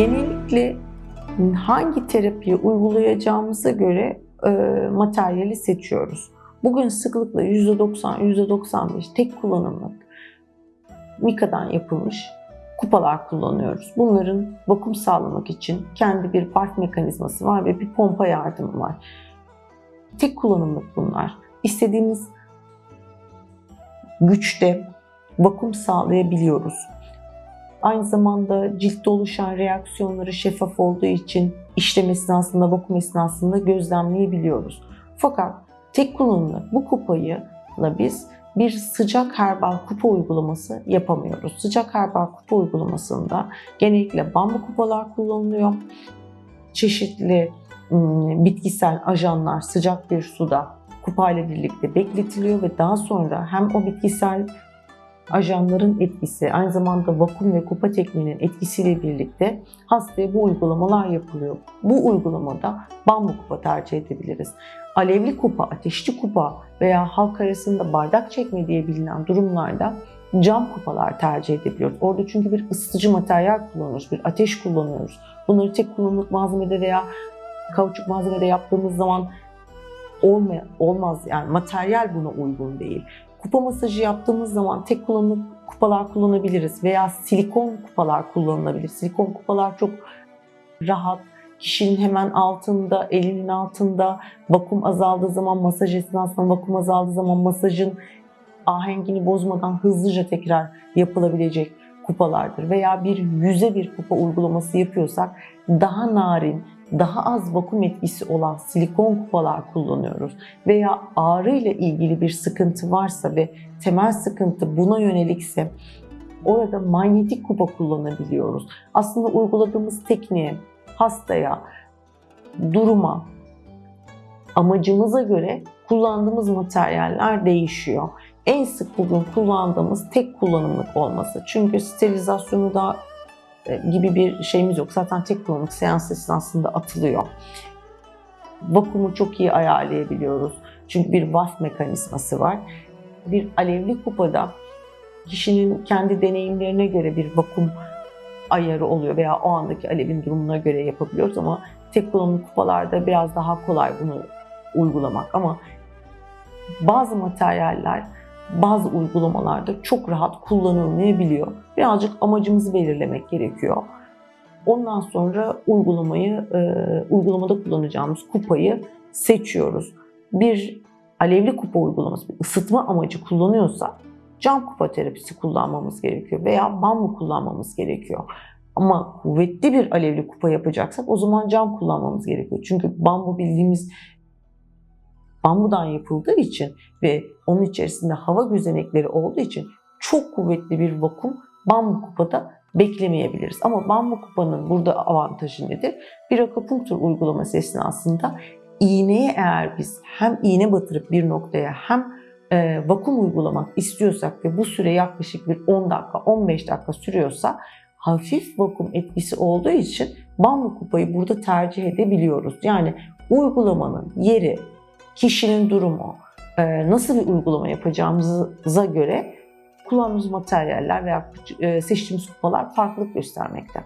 Genellikle hangi terapiyi uygulayacağımıza göre e, materyali seçiyoruz. Bugün sıklıkla %90, %95 tek kullanımlık Mika'dan yapılmış kupalar kullanıyoruz. Bunların vakum sağlamak için kendi bir park mekanizması var ve bir pompa yardımı var. Tek kullanımlık bunlar. İstediğimiz güçte vakum sağlayabiliyoruz. Aynı zamanda ciltte oluşan reaksiyonları şeffaf olduğu için işlem esnasında, vakum esnasında gözlemleyebiliyoruz. Fakat tek kullanımlık bu kupayı biz bir sıcak herbal kupa uygulaması yapamıyoruz. Sıcak herbal kupa uygulamasında genellikle bambu kupalar kullanılıyor. Çeşitli ım, bitkisel ajanlar sıcak bir suda kupayla birlikte bekletiliyor ve daha sonra hem o bitkisel ajanların etkisi, aynı zamanda vakum ve kupa tekniğinin etkisiyle birlikte hastaya bu uygulamalar yapılıyor. Bu uygulamada bambu kupa tercih edebiliriz. Alevli kupa, ateşli kupa veya halk arasında bardak çekme diye bilinen durumlarda cam kupalar tercih edebiliyoruz. Orada çünkü bir ısıtıcı materyal kullanıyoruz, bir ateş kullanıyoruz. Bunları tek kullanımlık malzemede veya kauçuk malzemede yaptığımız zaman olmay- olmaz yani materyal buna uygun değil. Kupa masajı yaptığımız zaman tek kullanımlık kupalar kullanabiliriz veya silikon kupalar kullanılabilir. Silikon kupalar çok rahat, kişinin hemen altında, elinin altında vakum azaldığı zaman masaj esnasında vakum azaldığı zaman masajın ahengini bozmadan hızlıca tekrar yapılabilecek kupalardır. Veya bir yüze bir kupa uygulaması yapıyorsak daha narin, daha az vakum etkisi olan silikon kupalar kullanıyoruz. Veya ağrı ile ilgili bir sıkıntı varsa ve temel sıkıntı buna yönelikse orada manyetik kupa kullanabiliyoruz. Aslında uyguladığımız tekniğe, hastaya, duruma, amacımıza göre kullandığımız materyaller değişiyor. En sık bugün kullandığımız tek kullanımlık olması. Çünkü sterilizasyonu da e, gibi bir şeyimiz yok. Zaten tek kullanımlık seans esnasında atılıyor. Vakumu çok iyi ayarlayabiliyoruz. Çünkü bir VAF mekanizması var. Bir alevli kupada kişinin kendi deneyimlerine göre bir vakum ayarı oluyor veya o andaki alevin durumuna göre yapabiliyoruz ama tek kullanımlı kupalarda biraz daha kolay bunu uygulamak ama bazı materyaller bazı uygulamalarda çok rahat kullanılmayabiliyor. Birazcık amacımızı belirlemek gerekiyor. Ondan sonra uygulamayı, e, uygulamada kullanacağımız kupayı seçiyoruz. Bir alevli kupa uygulaması, bir ısıtma amacı kullanıyorsa cam kupa terapisi kullanmamız gerekiyor veya bambu kullanmamız gerekiyor. Ama kuvvetli bir alevli kupa yapacaksak o zaman cam kullanmamız gerekiyor. Çünkü bambu bildiğimiz bambudan yapıldığı için ve onun içerisinde hava gözenekleri olduğu için çok kuvvetli bir vakum bambu kupada beklemeyebiliriz. Ama bambu kupanın burada avantajı nedir? Bir akupunktur uygulaması esnasında iğneye eğer biz hem iğne batırıp bir noktaya hem e, vakum uygulamak istiyorsak ve bu süre yaklaşık bir 10 dakika 15 dakika sürüyorsa hafif vakum etkisi olduğu için bambu kupayı burada tercih edebiliyoruz. Yani uygulamanın yeri, kişinin durumu, e, nasıl bir uygulama yapacağımıza göre kullandığımız materyaller veya e, seçtiğimiz kupalar farklılık göstermekte.